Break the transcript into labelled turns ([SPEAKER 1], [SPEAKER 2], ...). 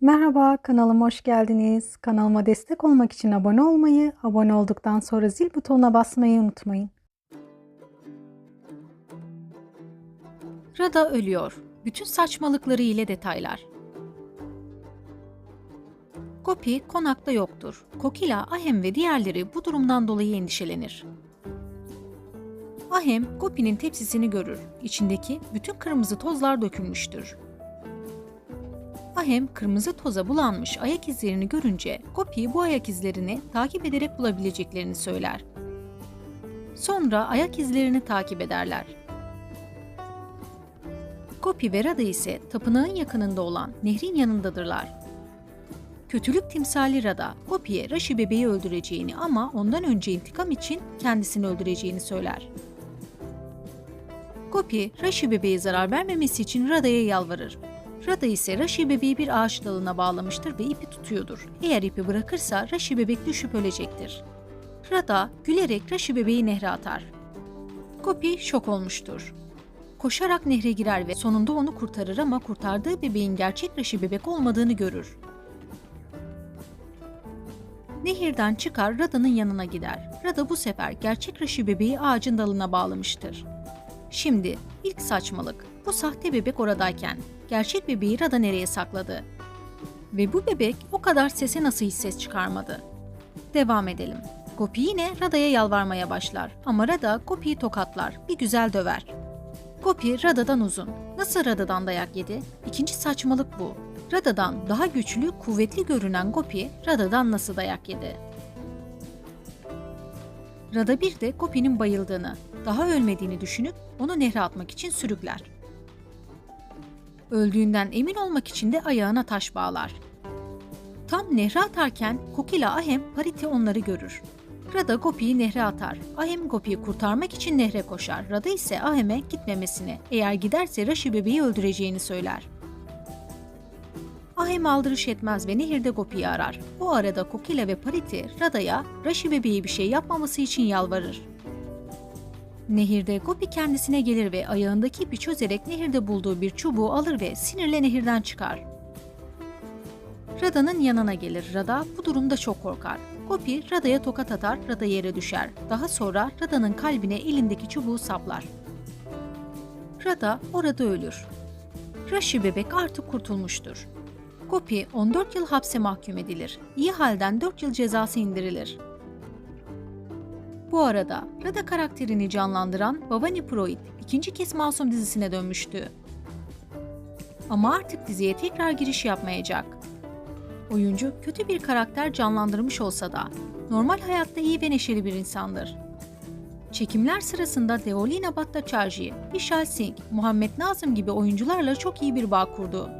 [SPEAKER 1] Merhaba, kanalıma hoş geldiniz. Kanalıma destek olmak için abone olmayı, abone olduktan sonra zil butonuna basmayı unutmayın.
[SPEAKER 2] Rada ölüyor. Bütün saçmalıkları ile detaylar. Gopi konakta yoktur. Kokila, Ahem ve diğerleri bu durumdan dolayı endişelenir. Ahem, Gopi'nin tepsisini görür. İçindeki bütün kırmızı tozlar dökülmüştür. Ahem kırmızı toza bulanmış ayak izlerini görünce Gopi bu ayak izlerini takip ederek bulabileceklerini söyler. Sonra ayak izlerini takip ederler. Gopi ve Rada ise tapınağın yakınında olan nehrin yanındadırlar. Kötülük timsali Rada, Gopi'ye Rashi bebeği öldüreceğini ama ondan önce intikam için kendisini öldüreceğini söyler. Gopi, Rashi bebeğe zarar vermemesi için Rada'ya yalvarır. Rada ise Rashi bebeği bir ağaç dalına bağlamıştır ve ipi tutuyordur. Eğer ipi bırakırsa Rashi bebek düşüp ölecektir. Rada gülerek Rashi bebeği nehre atar. Gopi şok olmuştur. Koşarak nehre girer ve sonunda onu kurtarır ama kurtardığı bebeğin gerçek Rashi bebek olmadığını görür. Nehirden çıkar Rada'nın yanına gider. Rada bu sefer gerçek Rashi bebeği ağacın dalına bağlamıştır. Şimdi ilk saçmalık. Bu sahte bebek oradayken gerçek bebeği Rada nereye sakladı? Ve bu bebek o kadar sese nasıl hiç ses çıkarmadı? Devam edelim. Gopi yine Rada'ya yalvarmaya başlar ama Rada Gopi'yi tokatlar, bir güzel döver. Gopi Rada'dan uzun. Nasıl Rada'dan dayak yedi? İkinci saçmalık bu. Rada'dan daha güçlü, kuvvetli görünen Gopi, Rada'dan nasıl dayak yedi? Rada bir de Gopi'nin bayıldığını, daha ölmediğini düşünüp onu nehre atmak için sürükler. Öldüğünden emin olmak için de ayağına taş bağlar. Tam nehre atarken Kokila Ahem Pariti onları görür. Rada Gopi'yi nehre atar. Ahem Gopi'yi kurtarmak için nehre koşar. Rada ise Ahem'e gitmemesini, eğer giderse Rashi bebeği öldüreceğini söyler. Ahem aldırış etmez ve nehirde Gopi'yi arar. O arada Kokila ve Pariti Rada'ya Rashi bebeği bir şey yapmaması için yalvarır. Nehirde Gopi kendisine gelir ve ayağındaki ipi çözerek nehirde bulduğu bir çubuğu alır ve sinirle nehirden çıkar. Rada'nın yanına gelir. Rada bu durumda çok korkar. Gopi Rada'ya tokat atar, Rada yere düşer. Daha sonra Rada'nın kalbine elindeki çubuğu saplar. Rada orada ölür. Rashi bebek artık kurtulmuştur. Gopi 14 yıl hapse mahkum edilir. İyi halden 4 yıl cezası indirilir. Bu arada Rada karakterini canlandıran Bhavani Purohit ikinci kez Masum dizisine dönmüştü. Ama artık diziye tekrar giriş yapmayacak. Oyuncu kötü bir karakter canlandırmış olsa da normal hayatta iyi ve neşeli bir insandır. Çekimler sırasında Deolina Bhattacharjee, Vishal Singh, Muhammed Nazım gibi oyuncularla çok iyi bir bağ kurdu.